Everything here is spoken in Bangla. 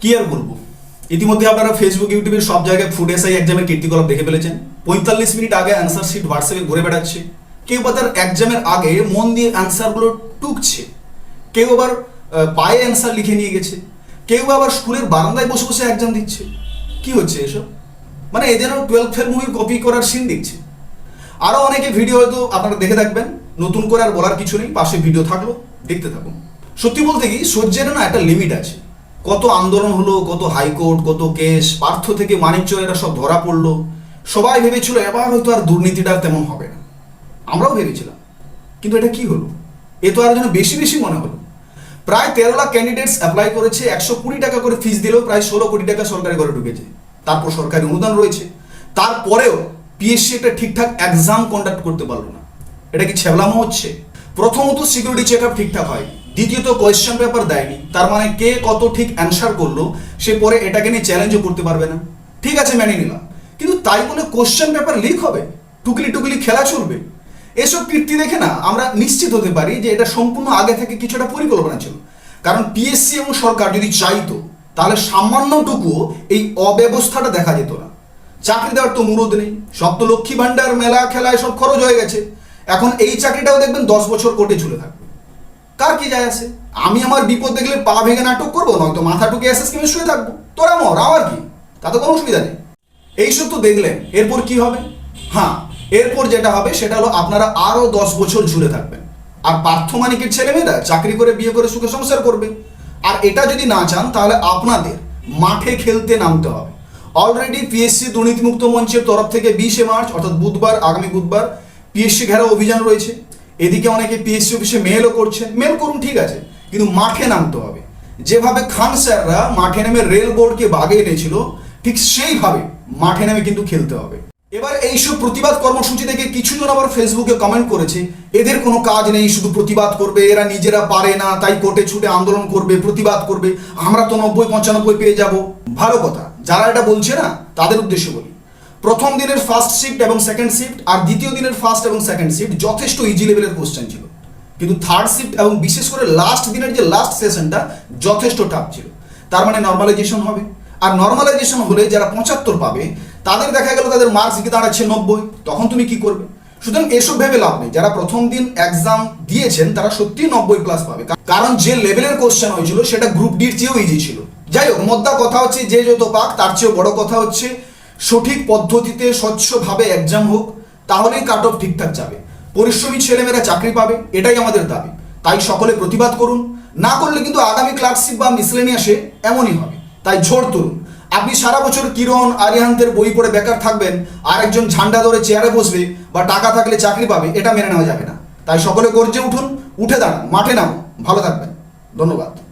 কি আর বলব? ইতিমধ্যে আপনারা ফেসবুক ইউটিউবের সব জায়গায় ফুড এসআই এক্সামের কীর্তিকলাপ দেখে ফেলেছেন। পঁয়তাল্লিশ মিনিট আগে অ্যান্সার শিট হোয়াটসঅ্যাপে ঘুরে বেড়াচ্ছে। কেউ বা তার এক্সামের আগে মন দিয়ে অ্যান্সারগুলো টুকছে। কেউ আবার পায়ে অ্যান্সার লিখে নিয়ে গেছে। কেউ আবার স্কুলের বারান্দায় বসে বসে এক্সাম দিচ্ছে। কি হচ্ছে এসব? মানে এ যেন টুয়েলভ মুভি কপি করার সিন দিচ্ছে আরও অনেকে ভিডিও হয়তো আপনারা দেখে থাকবেন। নতুন করে আর বলার কিছু নেই। পাশে ভিডিও থাকল, দেখতে থাকুন। সত্যি বলতে কি সহ্যের না একটা লিমিট আছে। কত আন্দোলন হলো, কত হাইকোর্ট, কত কেস, পার্থ থেকে মানিকচর এরা সব ধরা পড়ল। সবাই ভেবেছিল, এবার হয়তো আর দুর্নীতিটা তেমন হবে না। আমরাও ভেবেছিলাম। কিন্তু এটা কি হলো? এ তো আর যেন বেশি বেশি মনে হলো। প্রায় তেরো লাখ ক্যান্ডিডেটস অ্যাপ্লাই করেছে, একশো কুড়ি টাকা করে ফিস দিলেও প্রায় ষোলো কোটি টাকা সরকারি ঘরে ঢুকেছে। তারপর সরকারি অনুদান রয়েছে। তারপরেও পিএসসি একটা ঠিকঠাক এক্সাম কন্ডাক্ট করতে পারল না। এটা কি ছ্যাবলামো হচ্ছে? প্রথমত সিকিউরিটি চেক আপ ঠিকঠাক হয় দ্বিতীয়ত কোয়েশ্চেন পেপার দেয়নি। তার মানে কে কত ঠিক অ্যান্সার করল, সে পরে এটাকে নিয়ে চ্যালেঞ্জও করতে পারবে না। ঠিক আছে, মেনে নিলাম। কিন্তু তাই বলে কোয়েশ্চেন পেপার লিক হবে? টুকলি টুকলি খেলা চলবে? এসব কীর্তি দেখে না আমরা নিশ্চিত হতে পারি যে এটা সম্পূর্ণ আগে থেকে কিছুটা পরিকল্পনা ছিল। কারণ পিএসসি এবং সরকার যদি চাইতো, তাহলে সামান্যটুকুও এই অব্যবস্থাটা দেখা যেত না। চাকরি দেওয়ার তো মুরদ নেই। সব তো লক্ষ্মী ভাণ্ডার, মেলা, খেলায় সব খরচ হয়ে গেছে। এখন এই চাকরিটাও দেখবেন দশ বছর কোর্টে ঝুলে থাকবে। কার কি যায় আসে আমি আমার বিপদ দেখলে পা ভেঙে নাটক করব, নয়তো মাথা টুকে এসে স্কিমে শুয়ে থাকব। তোরা মর আমার কি? তাতে কোনো অসুবিধা নেই। এইসব তো দেখলেন, এরপর কি হবে? হ্যাঁ এরপর যেটা হবে সেটা হলো আপনারা আরও দশ বছর ঝুলে থাকবেন। আর পার্থমানিকের ছেলেমেয়েরা চাকরি করে, বিয়ে করে সুখে সংসার করবে। আর এটা যদি না চান, তাহলে আপনাদের মাঠে খেলতে নামতে হবে। অলরেডি পিএসসি দুর্নীতিমুক্ত মঞ্চের তরফ থেকে বিশে মার্চ, অর্থাৎ বুধবার, আগামী বুধবার পিএসসি ঘেরাও অভিযান রয়েছে। এদিকে অনেকে পিএসসি অফিসে মেলও করছেন। মেল করুন, ঠিক আছে। কিন্তু মাঠে নামতে হবে। যেভাবে খান স্যাররা মাঠে নেমে রেল বোর্ডকে বাগে এনেছিল, ঠিক সেইভাবে মাঠে নেমে কিন্তু খেলতে হবে। এবার এইসব প্রতিবাদ কর্মসূচি থেকে কিছুজন আবার ফেসবুকে কমেন্ট করেছে, এদের কোনো কাজ নেই, শুধু প্রতিবাদ করবে। এরা নিজেরা পারে না, তাই কোর্টে ছুটে আন্দোলন করবে, প্রতিবাদ করবে। আমরা তো নব্বই পঁচানব্বই পেয়ে যাব। ভালো কথা। যারা এটা বলছে না, তাদের উদ্দেশ্যে বলি। প্রথম দিনের ফার্স্ট শিফট এবং সেকেন্ড শিফট আর দ্বিতীয় দিনের ফার্স্ট এবং সেকেন্ড শিফট যথেষ্ট ইজি লেভেলের কোশ্চেন ছিল। কিন্তু থার্ড শিফট এবং বিশেষ করে লাস্ট দিনের যে লাস্ট সেশনটা যথেষ্ট টাফ ছিল। তার মানে নর্মালাইজেশন হবে। আর নর্মালাইজেশন হলে যারা পঁচাত্তর পাবে, তাদের দেখা গেল তাদের মার্কস গিয়ে দাঁড়াচ্ছে নব্বই। তখন তুমি কি করবে? সুতরাং এসব ভেবে লাভ নেই। যারা প্রথম দিন এক্সাম দিয়েছেন, তারা সত্যিই নব্বই প্লাস পাবে। কারণ যে লেভেলের কোশ্চেন হয়েছিল, সেটা গ্রুপ ডির চেয়েও ইজি ছিল। যাই হোক, মোদ্দা কথা হচ্ছে যে যত পাক, তার চেয়েও বড় কথা হচ্ছে সঠিক পদ্ধতিতে স্বচ্ছভাবে এক্সাম হোক, তাহলেই কাট অফ ঠিকঠাক যাবে। পরিশ্রমী ছেলেমেয়েরা চাকরি পাবে, এটাই আমাদের দাবি। তাই সকলে প্রতিবাদ করুন। না করলে কিন্তু আগামী ক্লার্কশিপ বা মিসলেনিয়াসে এমনই হবে। তাই ঝড় তুলুন। আপনি সারা বছর কিরণ আরিয়ান্তের বই পড়ে বেকার থাকবেন, আর একজন ঝান্ডা ধরে চেয়ারে বসবে বা টাকা থাকলে চাকরি পাবে, এটা মেনে নেওয়া যাবে না। তাই সকলে গর্জে উঠুন, উঠে দাঁড়ান, মাঠে নামুন। ভালো থাকবেন। ধন্যবাদ।